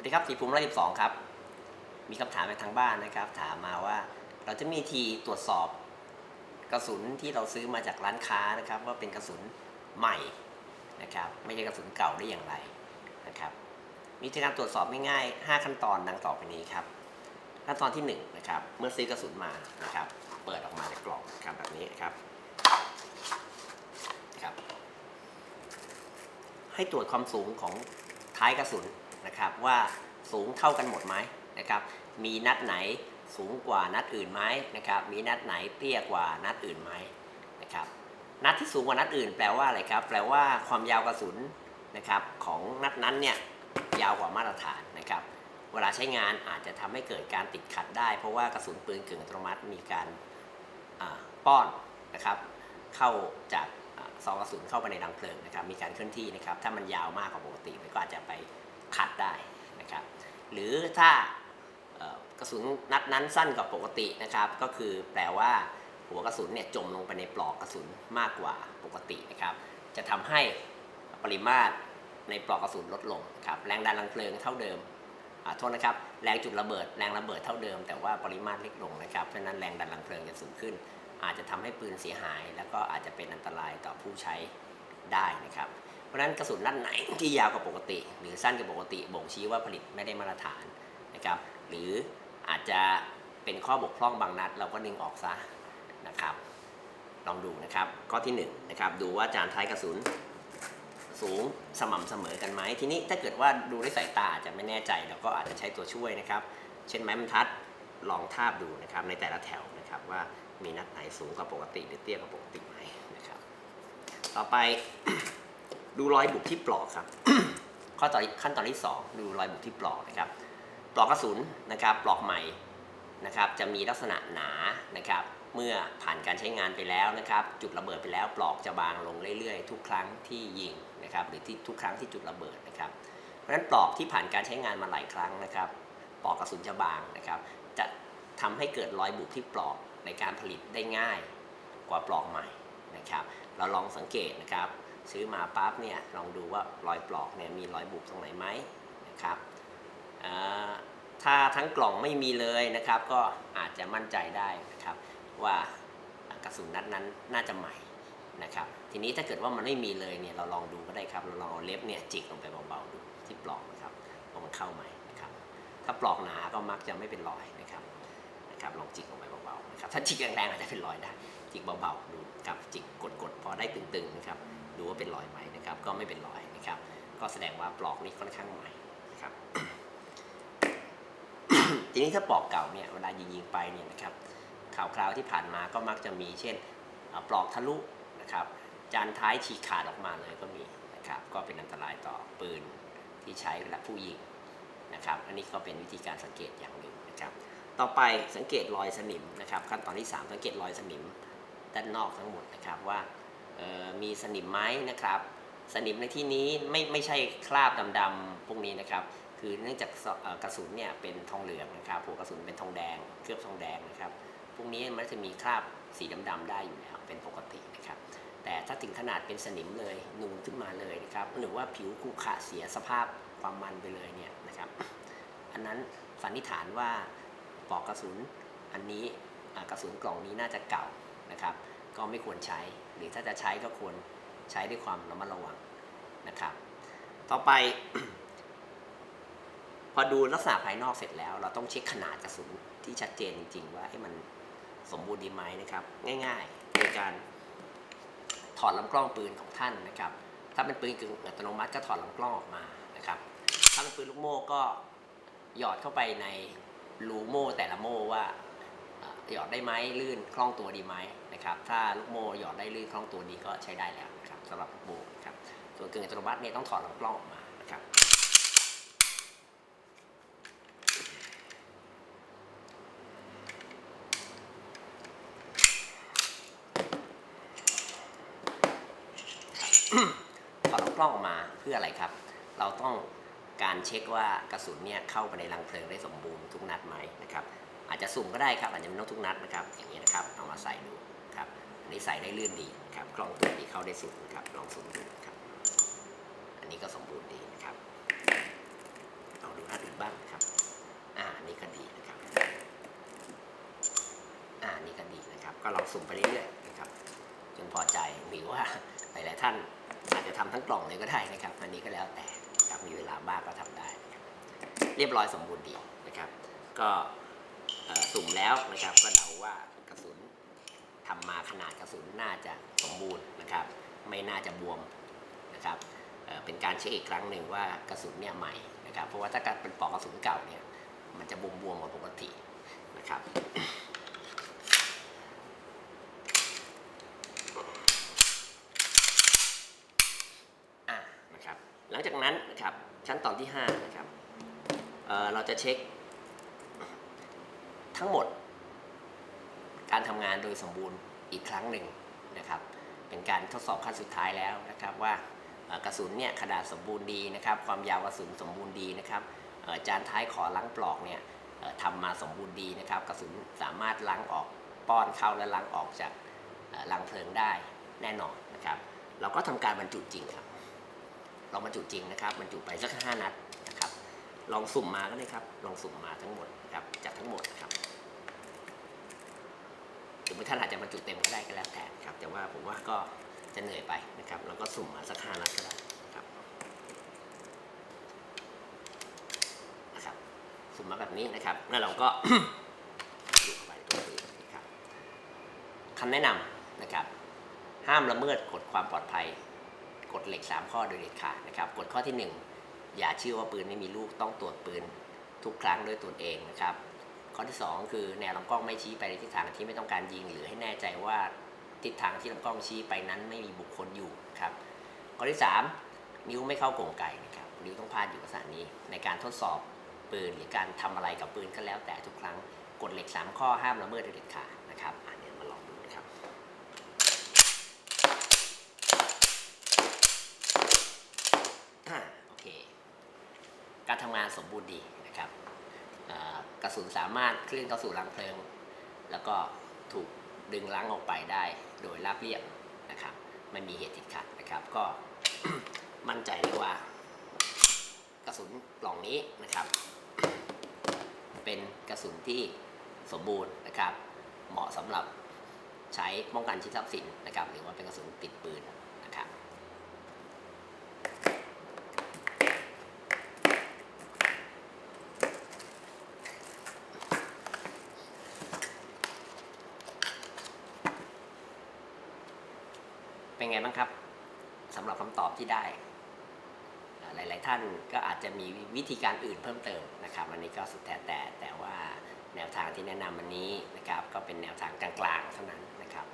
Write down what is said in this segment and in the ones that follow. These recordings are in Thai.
วัสดีครับสีภูมิร้อยสิบสองครับ มีคำถามจากทางบ้านนะครับ ถามมาว่าเราจะมีทีตรวจสอบกระสุนที่เราซื้อมาจากร้านค้านะครับ ว่าเป็นกระสุนใหม่นะครับ ไม่ใช่กระสุนเก่าได้อย่างไรนะครับมีวิธีการตรวจสอบง่ายๆ5ขั้นตอนดังต่อไปนี้ครับ ขั้นตอนที่1นะครับเมื่อซื้อกระสุนมานะครับ เปิดออกมาจากกล่องครับแบบนี้นะครับครับ ให้ตรวจความสูงของท้ายกระสุน นะครับว่าสูงเท่ากันหมดไหมนะครับ มีนัดไหนสูงกว่านัดอื่นไหมนะครับ มีนัดไหนเตี้ยกว่านัดอื่นไหมนะครับ นัดที่สูงกว่านัดอื่นแปลว่าอะไรครับ แปลว่าความยาวกระสุนนะครับของนัดนั้นเนี่ยยาวกว่ามาตรฐานนะครับ เวลาใช้งานอาจจะทำให้เกิดการติดขัดได้ เพราะว่ากระสุนปืนกึ่งอัตโนมัติมีการป้อนนะครับ เข้าจากซองกระสุนเข้าไปในรังเพลิงนะครับ มีการเคลื่อนที่นะครับ ถ้ามันยาวมากกว่าปกติมันก็อาจจะไป ขัดได้นะครับ หรือถ้ากระสุนนัดนั้นสั้นกว่าปกตินะครับ ก็คือแปลว่าหัวกระสุนเนี่ยจมลงไปในปลอกกระสุนมากกว่าปกตินะครับ จะทำให้ปริมาตรในปลอกกระสุนลดลงครับแรงดันรังเพลิงเท่าเดิมอ่าโทษนะครับ แรงจุดระเบิดแรงระเบิดเท่าเดิม แต่ว่าปริมาตรเล็กลงนะครับเพราะฉะนั้นแรงดันรังเพลิงจะสูงขึ้น อาจจะทำให้ปืนเสียหาย แล้วก็อาจจะเป็นอันตรายต่อผู้ใช้ได้นะครับ เพราะนั้นกระสุนนัดไหนที่ยาวกว่าปกติ หรือสั้นกว่าปกติบ่งชี้ว่าผลิตไม่ได้มาตรฐานนะครับหรืออาจจะเป็นข้อบกพร่องบางนัด เราก็ดึงออกซะนะครับ ลองดูนะครับข้อที่หนึ่งนะครับดูว่าจานท้ายกระสุนสูงสม่ำเสมอกันไหมทีนี้ถ้าเกิดว่าดูด้วยสายตาอาจจะไม่แน่ใจเราก็อาจจะใช้ตัวช่วยนะครับ เช่นไม้บรรทัดลองทาบดูนะครับในแต่ละแถวนะครับว่ามีนัดไหนสูงกว่าปกติ หรือเตี้ยกว่าปกติไหมนะครับ ต่อไป ดูรอยบุบที่ปลอกครับข้อต่อขั้นตอนที่สองดูรอยบุบที่ปลอกนะครับ ปลอกกระสุนนะครับ ปลอกใหม่นะครับ จะมีลักษณะหนานะครับ เมื่อผ่านการใช้งานไปแล้วนะครับ จุดระเบิดไปแล้วปลอกจะบางลงเรื่อยๆ ทุกครั้งที่ยิงนะครับ หรือที่ทุกครั้งที่จุดระเบิดนะครับ เพราะฉะนั้นปลอกที่ผ่านการใช้งานมาหลายครั้งนะครับปลอกกระสุนจะบางนะครับ จะทำให้เกิดรอยบุบที่ปลอกในการผลิตได้ง่ายกว่าปลอกใหม่นะครับ เราลองสังเกตนะครับ ซื้อมาปั๊บเนี่ยลองดูว่ารอยปลอกเนี่ยมีรอยบุบตรงไหนไหมนะครับถ้าทั้งกล่องไม่มีเลยนะครับ ก็อาจจะมั่นใจได้นะครับ ว่ากระสุนนัดนั้นน่าจะใหม่นะครับ ทีนี้ถ้าเกิดว่ามันไม่มีเลยเนี่ยเราลองดูก็ได้ครับเราลองเอาเล็บเนี่ยจิกลงไปเบาๆดูที่ปลอกนะครับว่ามันเข้าไหมนะครับ ถ้าปลอกหนาก็มักจะไม่เป็นรอยนะครับ นะครับลองจิกลงไปเบาๆนะครับถ้าจิกแรงๆอาจจะเป็นรอยได้จิกเบาๆดูครับจิกกดๆพอได้ตึงๆนะครับดูว่าเป็นรอยไหมนะครับก็ไม่เป็นรอยนะครับก็แสดงว่าปลอกนี้ค่อนข้างใหม่นะครับทีนี้ถ้าปลอกเก่าเนี่ยเวลายิงๆไปเนี่ยนะครับข่าวคราวที่ผ่านมาก็มักจะมีเช่นปลอกทะลุนะครับจานท้ายฉีกขาดออกมาเลยก็มีนะครับก็เป็นอันตรายต่อปืนที่ใช้เวลาผู้ยิงนะครับ อันนี้ก็เป็นวิธีการสังเกตอย่างหนึ่งนะครับ ต่อไปสังเกตรอยสนิมนะครับ ขั้นตอนที่ 3 สังเกตรอยสนิมด้านนอกทั้งหมดนะครับว่ามีสนิมไหมนะครับ สนิมในที่นี้ไม่ไม่ใช่คราบดำๆพวกนี้นะครับ คือเนื่องจากกระสุนเนี่ยเป็นทองเหลืองนะครับหัวกระสุนเป็นทองแดง เคลือบทองแดงนะครับพวกนี้มันจะมีคราบสีดำๆได้อยู่แล้วเป็นปกตินะครับ แต่ถ้าถึงขนาดเป็นสนิมเลยนูนขึ้นมาเลยนะครับหรือว่าผิวขรุขระเสียสภาพความมันไปเลยเนี่ยนะครับ อันนั้นสันนิษฐานว่า ปลอกกระสุนอันนี้กระสุนกล่องนี้น่าจะเก่านะครับ ก็ไม่ควรใช้ หรือถ้าจะใช้ก็ควรใช้ด้วยความระมัดระวังนะครับ ต่อไป พอดูลักษณะภายนอกเสร็จแล้ว เราต้องเช็คขนาดกระสุนที่ชัดเจนจริง ๆ ว่าให้มันสมบูรณ์ดีไหมนะครับ ง่ายๆโดยการถอดลำกล้องปืนของท่านนะครับ ถ้าเป็นปืนกึ่งอัตโนมัติก็ถอดลำกล้องออกมานะครับ ถ้าเป็นปืนลูกโม่ก็หยอดเข้าไปใน รูโม่แต่ละโม่ว่าหยอดได้ไหมลื่นคล่องตัวดีไหมนะครับ ถ้าลูกโม่หยอดได้ลื่นคล่องตัวดีก็ใช้ได้แล้วนะครับสำหรับลูกโม่ครับส่วนกึ่งอัตโนมัติเนี่ยต้องถอดลำกล้องออกมานะครับถอดลำกล้องออกมาเพื่ออะไรครับ เราต้อง การเช็คว่ากระสุนเนี่ยเข้าไปในรังเพลิงได้สมบูรณ์ทุกนัดไหมนะครับอาจจะสุ่มก็ได้ครับอาจจะไม่ต้องทุกนัดนะครับอย่างนี้นะครับเอามาใส่ดูครับอันนี้ใส่ได้ลื่นดีครับกล้องตัวนี้เข้าได้สุดนะครับลองสุ่มดูครับอันนี้ก็สมบูรณ์ดีนะครับลองดูนะดอื่นบ้างครับอ่านี่ก็ดีนะครับอ่านี่ก็ดีนะครับ ก็ลองสุ่มไปเรื่อยๆนะครับจนพอใจหรือว่าหลายๆท่านอาจจะทำทั้งกล่องเลยก็ได้นะครับ อันนี้ก็แล้วแต่ับมีเวลาบ้างก็ทำได้ เรียบร้อยสมบูรณ์ดีนะครับ ก็สุ่มแล้วนะครับก็เดาว่ากระสุนทำมาขนาดกระสุนน่าจะสมบูรณ์นะครับ ไม่น่าจะบวมนะครับเเป็นการเช็คอีกครั้งหนึ่งว่ากระสุนเนี่ยใหม่นะครับ เพราะว่าถ้าการเป็นปอกกระสุนเก่าเนี่ยมันจะบวมบวมๆกว่าปกตินะครับ อะนะครับห ลังจากนั้นนะครับชั้นตอนที่5นะครับเเราจะเช็คทั้งหมด การทำงานโดยสมบูรณ์อีกครั้งหนึ่งนะครับเป็นการทดสอบขั้นสุดท้ายแล้วนะครับว่ากระสุนเนี่ยขนาดสมบูรณ์ดีนะครับความยาวกระสุนสมบูรณ์ดีนะครับจานท้ายขอล้างปลอกเนี่ยทำมาสมบูรณ์ดีนะครับกระสุนสามารถล้างออกป้อนเข้าและล้างออกจากเอ่อรังเพลิงได้แน่นอนนะครับเราก็ทำการบรรจุจริงครับ ลองบรรจุจริงนะครับบรรจุไปสักห้านัดนะครับ ลองสุ่มมาก็ได้ครับ ลองสุ่มมาทั้งหมดนะครับจากทั้งหมดนะครับหรือบางท่านอาจจะบรรจุเต็มก็ได้ก็แล้วแต่ครับ แต่ว่าผมว่าก็จะเหนื่อยไปนะครับเราก็สุ่มมาสักห้านัดก็ได้นะครับนะครับ สุ่มมาแบบนี้นะครับ แล้วเราก็ดูเข้าไปตรงนี้ครับคำแนะนำนะครับ ห้ามละเมิดกฎความปลอดภัย กฎเหล็ก 3 ข้อโดยเด็ดขาดนะครับกฎข้อที่ 1 อย่าเชื่อว่าปืนไม่มีลูกต้องตรวจปืนทุกครั้งด้วยตนเองนะครับ ข้อที่ 2 คือแนวลำกล้องไม่ชี้ไปในทิศทางที่ไม่ต้องการยิง หรือให้แน่ใจว่าทิศทางที่ลำกล้องชี้ไปนั้นไม่มีบุคคลอยู่ครับ ข้อที่ 3 นิ้วไม่เข้ากรงไก่นะครับนิ้วต้องพาดอยู่กับสานี้ ในการทดสอบปืนหรือการทำอะไรกับปืนก็แล้วแต่ทุกครั้งกฎเหล็ก 3 ข้อห้ามละเมิดโดยเด็ดขาดนะครับอะเดี๋ยวมาลองดูนะครับ อ่าโอเค การทำงานสมบูรณ์ดีนะครับกระสุนสามารถเคลื่อนเข้าสู่รังเพลิง แล้วก็ถูกดึงล้างออกไปได้โดยราบเรียบนะครับไม่มีเหตุติดขัดนะครับ ก็มั่นใจได้ว่ากระสุนกล่องนี้นะครับ เป็นกระสุนที่สมบูรณ์นะครับ เหมาะสำหรับใช้ป้องกันชิดทรัพย์สินนะครับ หรือว่าเป็นกระสุนติดปืนนะครับ เป็นไงบ้างครับสำหรับคำตอบที่ได้ หลาย ๆ ท่านก็อาจจะมีวิธีการอื่นเพิ่มเติมนะครับอันนี้ก็สุดแท้แต่แต่ว่าแนวทางที่แนะนำวันนี้นะครับ ก็เป็นแนวทางกลางๆเท่านั้นนะครับ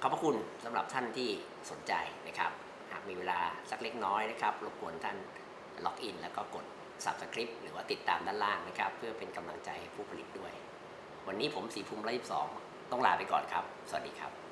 ขอบพระคุณสำหรับท่านที่สนใจนะครับ หากมีเวลาสักเล็กน้อยนะครับรบกวนท่านล็อกอินแล้วก็กด subscribe หรือว่าติดตามด้านล่างนะครับ เพื่อเป็นกำลังใจให้ผู้ผลิตด้วย วันนี้ผมสีภูมิร้อยสองต้องลาไปก่อนครับ สวัสดีครับ